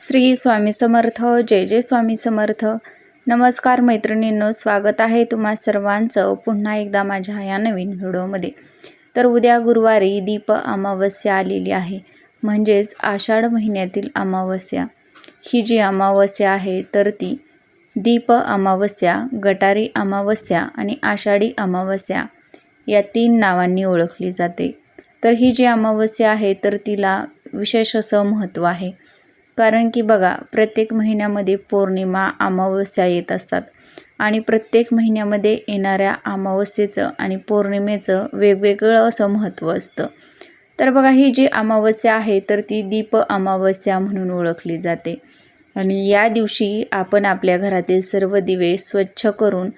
श्री स्वामी समर्थ जय जय स्वामी समर्थ. नमस्कार मैत्रिणींनो स्वागत आहे तुम्हा सर्वांचं पुन्हा एकदा माझ्या या नवीन व्हिडिओमध्ये. तर उद्या गुरुवारी दीप अमावस्या आलेली आहे. म्हणजेच आषाढ महिन्यातील अमावस्या. ही जी अमावस्या आहे तर ती दीप अमावस्या गटारी अमावस्या आणि आषाढी अमावस्या या तीन नावांनी ओळखली जाते. तर ही जी अमावस्या आहे तर तिला विशेष असं महत्त्व आहे. कारण की बघा प्रत्येक महिन्यामध्ये पौर्णिमा अमावस्या येत असतात. आणि प्रत्येक महिन्यामध्ये येणाऱ्या अमावस्येचं आणि पौर्णिमेचं वेगवेगळं असं महत्त्व असतं. तर बघा ही जी अमावस्या आहे तर ती दीप अमावस्या म्हणून ओळखली जाते. आणि या दिवशी आपण आपल्या घरातील सर्व दिवे स्वच्छ करून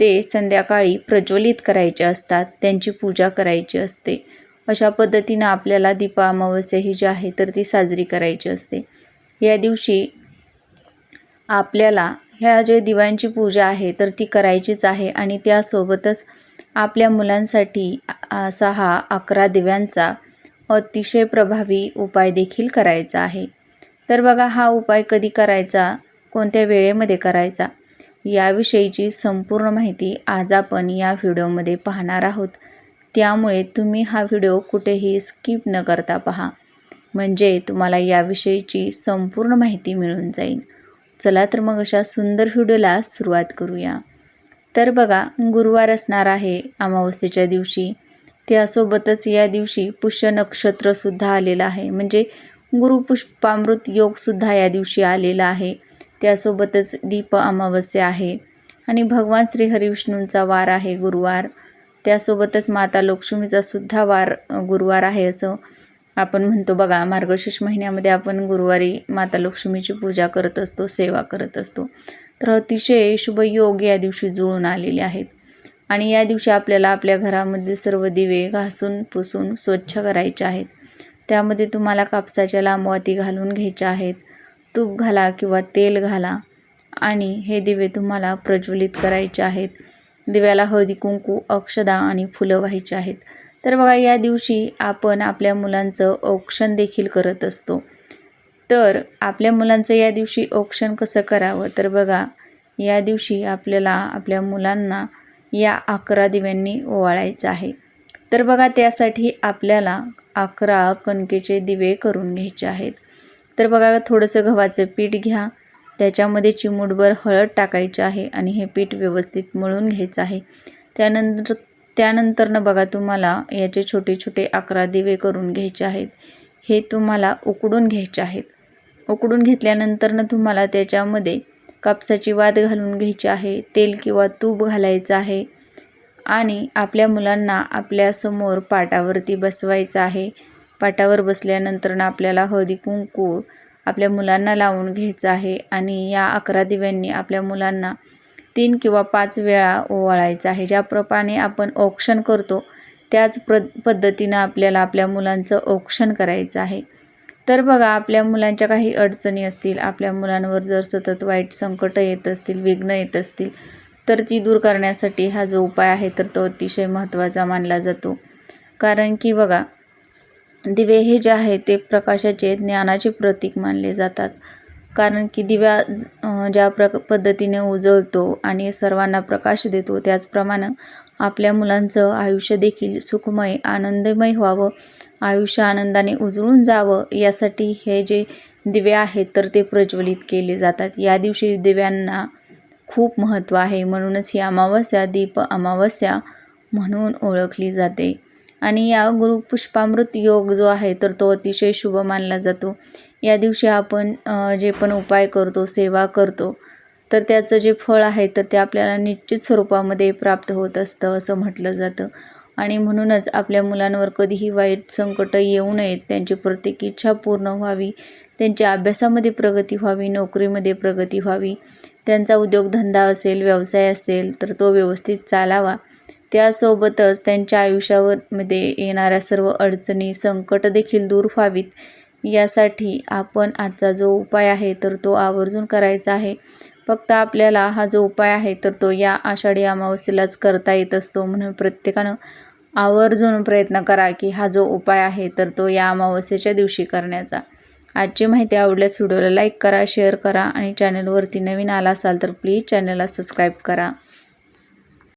ते संध्याकाळी प्रज्वलित करायचे असतात त्यांची पूजा करायची असते. अशा पद्धतीनं आपल्याला दीप अमावस्या ही जी आहे तर ती साजरी करायची असते. या दिवशी आपल्याला ह्या जे दिव्यांची पूजा आहे तर ती करायचीच आहे आणि त्यासोबतच आपल्या मुलांसाठी असा हा अकरा दिव्यांचा अतिशय प्रभावी उपाय देखील करायचा आहे. तर बघा हा उपाय कधी करायचा? कोणत्या वेळेमध्ये करायचा? याविषयीची संपूर्ण माहिती आज आपण या व्हिडिओमध्ये पाहणार आहोत. त्यामुळे तुम्ही हा व्हिडिओ कुठेही स्किप न करता पहा. म्हणजे तुम्हाला याविषयीची संपूर्ण माहिती मिळून जाईल. चला तर मग अशा सुंदर व्हिडिओला सुरुवात करूया. तर बघा गुरुवार असणार आहे अमावस्येच्या दिवशी. त्यासोबतच या दिवशी पुष्य नक्षत्रसुद्धा आलेलं आहे. म्हणजे गुरुपुष्पामृत योगसुद्धा या दिवशी आलेला आहे. त्यासोबतच दीप अमावस्या आहे. आणि भगवान श्री हरिविष्णूंचा वार आहे गुरुवार. त्यासोबतच माता लक्ष्मीचा सुद्धा वार गुरुवार आहे असं आपण म्हणतो बघा मार्गशीर्ष महिन्यामध्ये आपण गुरुवारी माता लक्ष्मीची पूजा करत असतो सेवा करत असतो. तर अतिशय शुभ योग या दिवशी जुळून आलेले आहेत. आणि या दिवशी आपल्याला आपल्या घरामध्ये सर्व दिवे घासून पुसून स्वच्छ करायचे आहेत. त्यामध्ये तुम्हाला कापसाच्या लांबवाती घालून घ्यायच्या आहेत. तूप घाला किंवा तेल घाला आणि हे दिवे तुम्हाला प्रज्वलित करायचे आहेत. दिव्याला हळदी कुंकू अक्षदा आणि फुलं व्हायची आहेत. तर बघा या दिवशी आपण आपल्या मुलांचं औक्षण देखील करत असतो. तर आपल्या मुलांचं या दिवशी औक्षण कसं करावं? तर बघा या दिवशी आपल्याला आपल्या मुलांना या अकरा दिव्यांनी ओवाळायचं आहे. तर बघा त्यासाठी आपल्याला अकरा कणकेचे दिवे करून घ्यायचे आहेत. तर बघा थोडंसं गव्हाचं पीठ घ्या. त्याच्यामध्ये चिमूटभर हळद टाकायची आहे आणि हे पीठ व्यवस्थित मळून घ्यायचं आहे. त्यानंतर त्यानंतरनं बघा तुम्हाला याचे छोटे छोटे अकरा दिवे करून घ्यायचे आहेत. हे तुम्हाला उकडून घ्यायचे आहेत. उकडून घेतल्यानंतरनं तुम्हाला त्याच्यामध्ये कापसाची वाद घालून घ्यायची आहे तेल किंवा तूप घालायचं आहे आणि आपल्या मुलांना आपल्यासमोर पाटावरती बसवायचं आहे. पाटावर बसल्यानंतरनं आपल्याला हळदी कुंकू आपल्या मुलांना लावून घ्यायचं आहे आणि या अकरा दिव्यांनी आपल्या मुलांना तीन किंवा पाच वेळा ओवाळायचं आहे. ज्याप्रमाणे आपण औक्षण करतो त्याच प्र पद्धतीनं आपल्याला आपल्या मुलांचं औक्षण करायचं आहे. तर बघा आपल्या मुलांच्या काही अडचणी असतील आपल्या मुलांवर जर सतत वाईट संकटं येत असतील विघ्न येत असतील तर ती दूर करण्यासाठी हा जो उपाय आहे तर तो अतिशय महत्त्वाचा मानला जातो. कारण की बघा दिवे हे जे आहे ते प्रकाशाचे ज्ञानाचे प्रतीक मानले जातात. कारण की दिव्या ज्या प्र पद्धतीने उजळतो आणि सर्वांना प्रकाश देतो त्याचप्रमाणे आपल्या मुलांचं आयुष्य देखील सुखमय आनंदमय व्हावं आयुष्य आनंदाने उजळून जावं यासाठी हे जे दिवे आहेत तर ते प्रज्वलित केले जातात. या दिवशी दिव्यांना खूप महत्त्व आहे. म्हणूनच ही अमावस्या दीप अमावस्या म्हणून ओळखली जाते. आणि या गुरुपुष्पामृत योग जो आहे तर तो अतिशय शुभ मानला जातो. या दिवशी आपण जे पण उपाय करतो सेवा करतो तर त्याचं जे फळ आहे तर ते आपल्याला निश्चित स्वरूपामध्ये प्राप्त होत असतं असं म्हटलं जातं. आणि म्हणूनच आपल्या मुलांवर कधीही वाईट संकट येऊ नयेत त्यांची प्रत्येक इच्छा पूर्ण व्हावी त्यांच्या अभ्यासामध्ये प्रगती व्हावी नोकरीमध्ये प्रगती व्हावी त्यांचा उद्योगधंदा असेल व्यवसाय असेल तर तो व्यवस्थित चालावा. त्यासोबतच त्यांच्या आयुष्यावर मध्ये येणाऱ्या सर्व अडचणी संकट देखील दूर व्हावीत. यासाठी आपण आजचा जो उपाय आहे तर तो आवर्जून करायचा आहे. फक्त आपल्याला हा जो उपाय आहे तर तो या आषाढी अमावस्येलाच करता येत असतो. म्हणून प्रत्येकानं आवर्जून प्रयत्न करा की हा जो उपाय आहे तर तो या अमावस्येच्या दिवशी करण्याचा. आजची माहिती आवडल्यास व्हिडिओला लाईक करा शेअर करा आणि चॅनलवरती नवीन आला असाल तर प्लीज चॅनलला सबस्क्राईब करा.